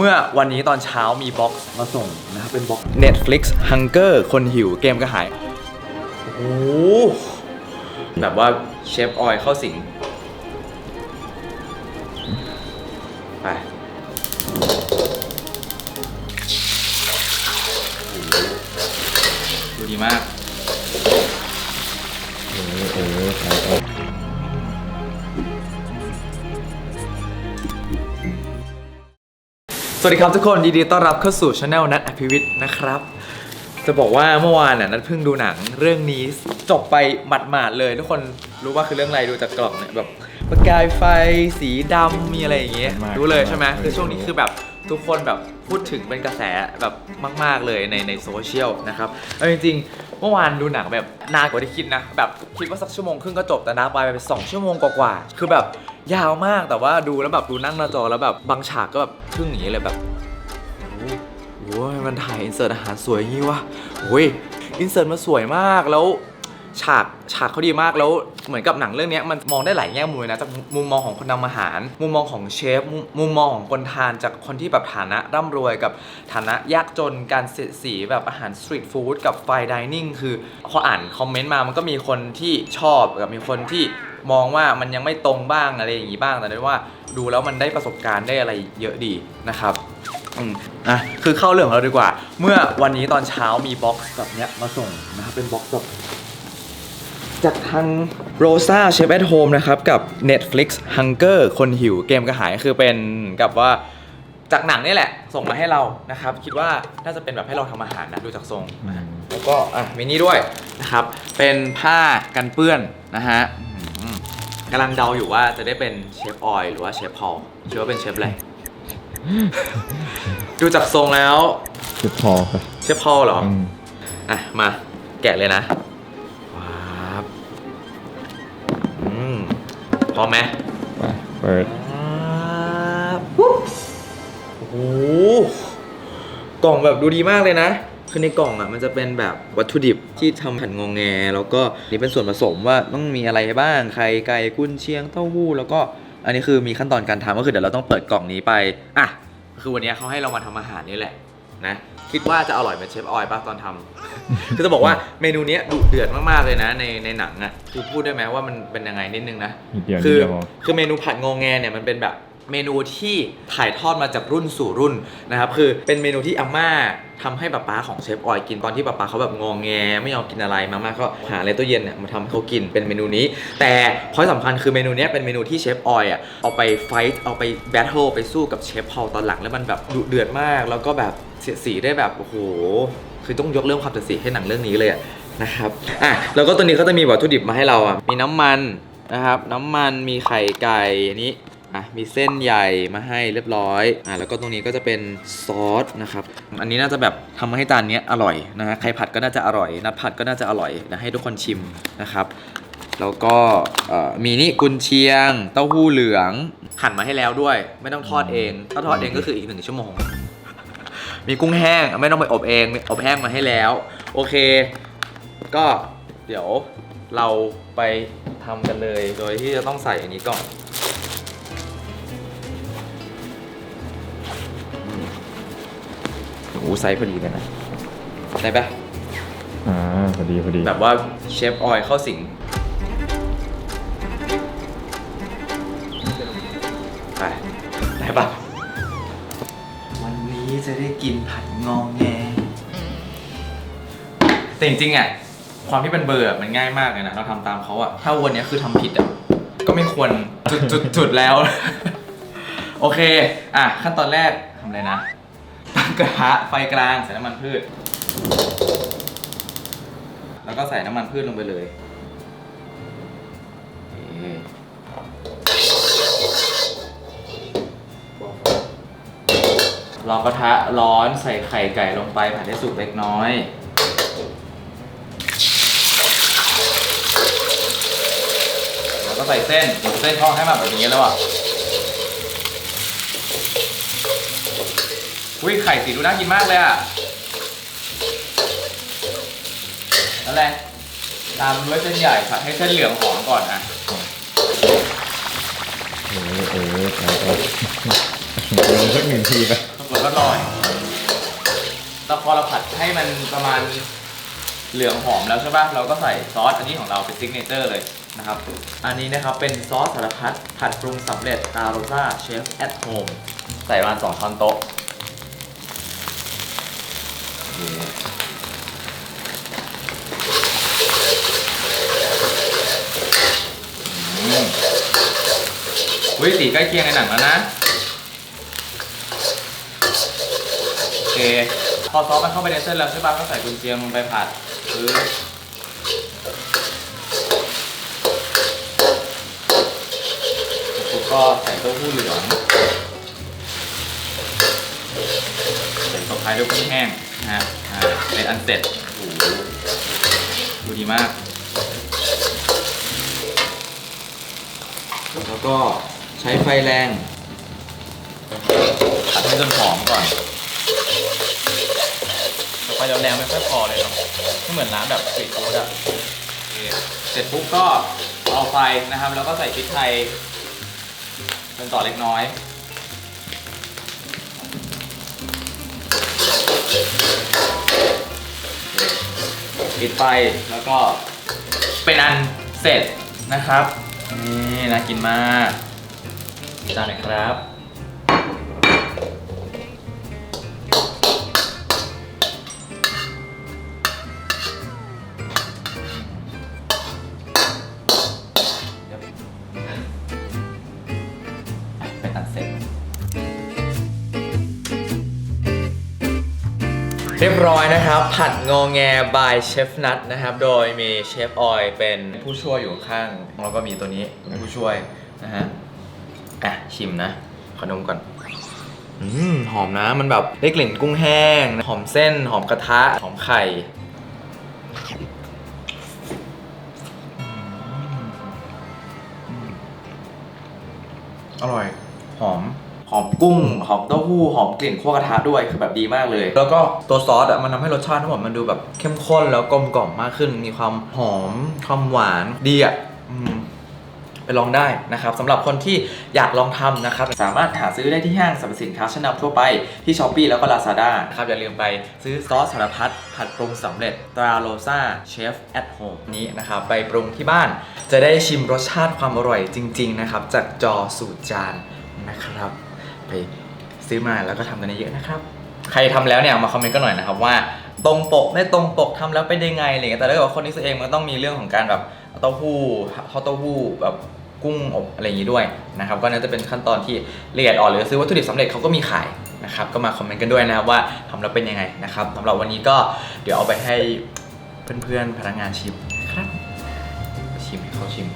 เมื่อวันนี้ตอนเช้ามีบ็อกซ์มาส่งนะครับเป็นบ็อกซ์ Netflix Hunger คนหิวเกมกระหาย โอ้โหแบบว่าเชฟออยเข้าสิง ไปดูดีมาก สวัสดีครับทุกคนยินดีต้อนรับเข้าสู่ช anel นัทอภิวิทย์นะครับ จะบอกว่าเมื่อวานน่ะนัทเพิ่งดูหนังเรื่องนี้จบไปหมาดๆเลย ทุกคนรู้ว่าคือเรื่องอะไรดูจากกล่องเนี่ยแบบประกายไฟสีดำมีอะไรอย่างเงี้ยมากรู้เลยใช่ไหมมากคือช่วงนี้คือแบบทุกคนแบบพูดถึงเป็นกระแสแบบมาก ๆเลยในในโซเชียลนะครับเอาจริงๆเมื่อวานดูหนังแบบนานกว่าที่คิดนะแบบคิดว่าสักชั่วโมงครึ่งก็จบแต่นาไปไปสองชั่วโมงกว่าๆคือแบบ ยาวมากแต่ว่าดูแล้วแบบดูนั่งหน้าจอแล้วแบบบางฉากก็แบบทึ่งอย่างนี้เลยแบบโอ้ยมันถ่ายอินเสิร์ตอาหารสวยอย่างนี้วะโอ้ยอินเสิร์ตมันสวยมากแล้ว ฉากฉากเขาดีมากแล้วเหมือนกับหนังเรื่องนี้มันมองได้หลายแง่มุมเลยนะจากมุมมองของคนทำอาหาร มุมมองของเชฟมุมมองของคนทานจากคนที่แบบฐานะร่ำรวยกับฐานะยากจนการเสียดสีแบบอาหารสตรีทฟู้ดกับไฟดิเนิ่งคือพออ่านคอมเมนต์มามันก็มีคนที่ชอบกับมีคนที่มองว่ามันยังไม่ตรงบ้างอะไรอย่างงี้บ้างแต่ด้วยว่าดูแล้วมันได้ประสบการณ์ได้อะไรเยอะดีนะครับอืมอะคือเข้าเรื่องของเราดีกว่า เมื่อวันนี้ตอนเช้ามีบ็อกซ์แบบเนี้ยมาส่งนะครับเป็นบ็อกซ์แบบ จากทาง Rosa Chef at Home นะครับกับ Netflix Hunger คนหิวเกมกระหายคือเป็นกับว่าจากหนังนี่แหละ ส่งมาให้เรานะครับ คิดว่าน่าจะเป็นแบบให้เราทำอาหารนะดูจากทรงอืมแล้วก็อะมีนี่ด้วยนะครับ เป็นผ้ากันเปื้อนนะฮะอืมกำลังเดาอยู่ว่าจะได้เป็นเชฟออยหรือว่าเชฟพอลคิดว่าเป็นเชฟอะไร ดูจากทรงแล้ว คือพอครับเชฟพอลเหรอ อืม อะ มาแกะเลยนะ พร้อมไหมไปเปิดว้าบปุ๊บโอ้โหกล่องแบบดูดีมากเลยนะ คือในกล่องอะมันจะเป็นแบบวัตถุดิบที่ทำผัดงองแง แล้วก็นี่เป็นส่วนผสมว่าต้องมีอะไรบ้างไข่ไก่กุนเชียงเต้าหู้แล้วก็อันนี้คือมีขั้นตอนการทำก็คือเดี๋ยวเราต้องเปิดกล่องนี้ไปอะคือวันนี้เขาให้เรามาทำอาหารนี่แหละ นะคิดว่าจะอร่อยเหมือนเชฟออยป่ะตอนทำ คือจะบอกว่าเมนูเนี้ยดุเดือดมากๆเลยนะในในหนังอะคือพูดได้ไหมว่ามันเป็นยังไงนิดนึงนะนิดเดียวนิคืดอเดียวพอคือเมนูผัดงงแงเนี่ยมันเป็นแบบ เมนูที่ถ่ายทอดมาจากรุ่นสู่รุ่นนะครับคือเป็นเมนูที่อาม่าทำให้ป๊าป๊าของเชฟออยกินตอนที่ป๊าป๊าเขาแบบงองแงไม่ยอมกินอะไรมาม่าก็หาอะไรตู้เย็นเนี่ยมาทำให้เขากินเป็นเมนูนี้ แต่พอยสำคัญคือเมนูนี้เป็นเมนูที่เชฟออยอะเอาไปไฟท์เอาไปแบทเทิลไปสู้กับเชฟพอลตอนหลังแล้วมันแบบดุเดือดมาก แล้วก็แบบเสียดสีได้แบบโอ้โหคือต้องยกเรื่องความเสียดสีให้หนังเรื่องนี้เลยะนะครับอะแล้วก็ตัวนี้เขาจะมีวัตถุดิบมาให้เราอะมีน้ำมันนะครับน้ำมันมีไข่ไก่อันนี้ อะมีเส้นใหญ่มาให้เรียบร้อยอะแล้วก็ตรงนี้ก็จะเป็นซอสนะครับอันนี้น่าจะแบบทำให้จานเนี้ยอร่อยนะฮะใครผัดก็น่าจะอร่อย นัดผัดก็น่าจะอร่อยนะให้ทุกคนชิมนะครับแล้วก็เอ่อมีนี่กุนเชียง เต้าหู้เหลืองหั่นมาให้แล้วด้วย ไม่ต้องทอดเอง ถ้าทอดเองก็คืออีกหนึ่งชั่วโมง มีกุ้งแห้งไม่ต้องไปอบเองมีอบแห้งมาให้แล้ว โอเค ก็เดี๋ยวเราไปทำกันเลย โดยที่จะต้องใส่อันนี้ก่อน หไซส์พอดีเลยนะได้ปะอ่าพอดีพอดีแบบว่าเชฟออยเข้าสิงไปได้ปะวันนี้จะได้กินผัดงองแงแต่จริงๆอะความที่เป็นเบอร์อะมันง่ายมากเลยนะเราทำตามเขาอะถ้าวันเนี้ยคือทำผิดอะก็ไม่ควรจุดจุดจุดแล้ว โอเค อะขั้นตอนแรกทำอะไรนะตั้ง กระทะไฟกลางใส่น้ำมันพืช แล้วก็ใส่น้ำมันพืชลงไปเลยเรอกระทะร้อนใส่ไข่ไก่ลงไปผัดให้สุกเล็กน้อย แล้วก็ใส่เส้นเดี๋ยวเส้นเขาให้มาแบบนี้แล้วอะ อุ้ยไข่สีดูน่ากินมากเลยอะนั่นแหละตามด้วยเส้นใหญ่ผัดให้เส้นเหลืองหอมก่อนอะเออเออไปไปลองสักหนึ่งทีไปต้องลแล้วก็ลอยแล้วพอเราผัดให้มันประมาณเหลืองหอมแล้วใช่ปะเราก็ใส่ซอสอันนี้ของเราเป็นซิกเนเจอร์เลยนะครับ อันนี้นะครับเป็นซอสสารพัดผัดปรุงสำเร็จตาโรซ่าเชฟแอทโฮมใส่ประมาณสองช้อนโต๊ะ วิสีใกล้เคียงในหนังแล้วนะ โอเค พอซอสมันเข้าไปในเส้นแล้วใช่ปะก็ใส่กุนเชียงลงไปผัดปึ๊บแล้วก็ใส่เต้าหู้เหลืองใส่ตบท้ายด้วยกุ้งแห้ง นะฮะอ่าเป็นอันเสร็จโอ้โหดูดีมาก แล้วก็ใช้ไฟแรงผัดให้จนหอมก่อนไฟแรงๆไม่ค่อยพอเลยเนาะไม่เหมือนร้านแบบสตรีทฟู้ดอะเสร็จปุ๊บก็เอาไฟนะครับ แล้วก็ใส่พริกไทยเป็นต่อเล็กน้อย ปิดไฟแล้วก็เป็นอันเสร็จนะครับ นี่น่ากินมากจานไหนครับ เรียบร้อยนะครับ ผัดงอแงบายเชฟนัทนะครับ โดยมีเชฟออยเป็นผู้ช่วยอยู่ข้างแล้วก็มีตัวนี้เป็นผู้ช่วยนะฮะอะชิมนะ ขอนมก่อนอืมหอมนะมันแบบได้กลิ่นกุ้งแห้ง หอมเส้น หอมกระทะ หอมไข่อร่อย หอม หอมกุ้ง หอมเต้าหู้ หอมกลิ่นคั่วกระทะด้วย คือแบบดีมากเลย แล้วก็ตัวซอสอะมันทำให้รสชาติทั้งหมดมันดูแบบเข้มข้นแล้วกลมกล่อมมากขึ้น มีความหอม ความหวาน ดีอะอืมไปลองได้นะครับสำหรับคนที่อยากลองทำนะครับ สามารถหาซื้อได้ที่ห้างสรรพสินค้าชั้นนำทั่วไปที่ s h อ p e e แล้วก็ Lazada นะครับอย่าลืมไปซื้อซอสสารพัดผัดปรุงสำเร็จตราโรซาเชฟแอทโฮมนี้นะครับไปปรุงที่บ้าน จะได้ชิมรสชาติความอร่อยจริง ๆ นะครับ จากจอสู่จานนะครับ ไปซื้อมาแล้วก็ทำกันเยอะๆนะครับใครทำแล้วเนี่ยมาคอมเมนต์กันหน่อยนะครับว่าตรงปกไม่ตรงปกทำแล้วเป็นยังไงอะไรเงี้ยแต่ถ้าเกิดว่าคนที่ซื้อเองมันต้องมีเรื่องของการแบบเต้าหู้ทอดเต้าหู้แบบกุ้งอบอะไรอย่างนี้ด้วยนะครับก็น่าจะเป็นขั้นตอนที่ละเอียดอ่อนหรือซื้อวัตถุดิบสำเร็จเขาก็มีขายนะครับก็มาคอมเมนต์กันด้วยนะครับว่าทำแล้วเป็นยังไงนะครับสำหรับวันนี้ก็เดี๋ยวเอาไปให้เพื่อนๆพนักงานชิมนะครับชิมให้เขาชิม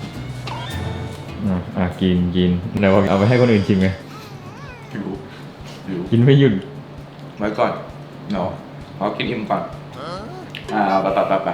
อะกินกินไหนว่าเอาไปให้คนอื่นชิมไง กินไม่หยุดไว้ก่อนเนาะขอกินอิ่มก่อน อ่าไปไปไปไป